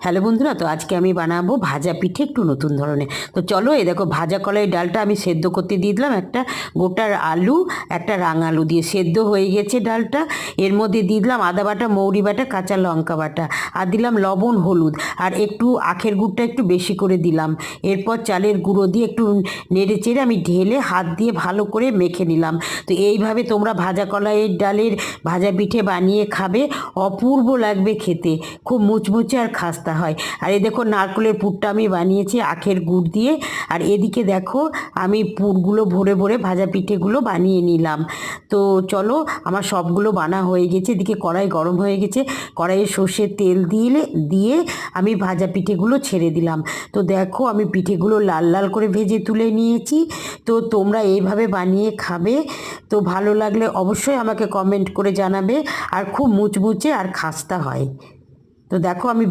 Hello বন্ধুরা, তো আজকে আমি বানাবো ভাজা পিঠে একটু নতুন ধরনের। তো চলো এই দেখো, ভাজা কলাই ডালটা আমি সেদ্ধ করতে দিয়ে দিলাম। একটা গোটার আলু, একটা রাঙালু দিয়ে সেদ্ধ হয়ে গেছে ডালটা। এর মধ্যে দিয়ে দিলাম আদা বাটা, মৌরি বাটা, কাঁচা লঙ্কা বাটা। আর দিলাম লবণ, হলুদ। আর একটু আখের গুড়টা একটু বেশি করে দিলাম। এরপর চালের গুঁড়ো দিয়ে একটু নেড়ে চেড়ে আমি ঢেলে হাত দিয়ে ভালো করে মেখে নিলাম। তো এইভাবে তোমরা ভাজা কলাইয়ের ডালের ভাজা পিঠে বানিয়ে খাবে। অপূর্ব লাগবে খেতে। খুব মুচমুচে আর খাস্তা হয়। আর এই দেখো নারকেলের পুরটা আমি বানিয়েছি আখের গুড় দিয়ে। আর এদিকে দেখো আমি পুরগুলো ভরে ভরে ভাজা পিঠেগুলো বানিয়ে নিলাম। তো চলো আমার সবগুলো বানা হয়ে গেছে। এদিকে কড়াই গরম হয়ে গেছে। কড়াইয়ে সর্ষের তেল দিয়ে দিয়ে আমি ভাজা পিঠেগুলো ছেড়ে দিলাম। তো দেখো আমি পিঠেগুলো লাল লাল করে ভেজে তুলে নিয়েছি। তো তোমরা এইভাবে বানিয়ে খাবে। তো ভালো লাগলে অবশ্যই আমাকে কমেন্ট করে জানাবে। আর খুব মুচমুচে আর খাস্তা হয়। তো দেখো আমি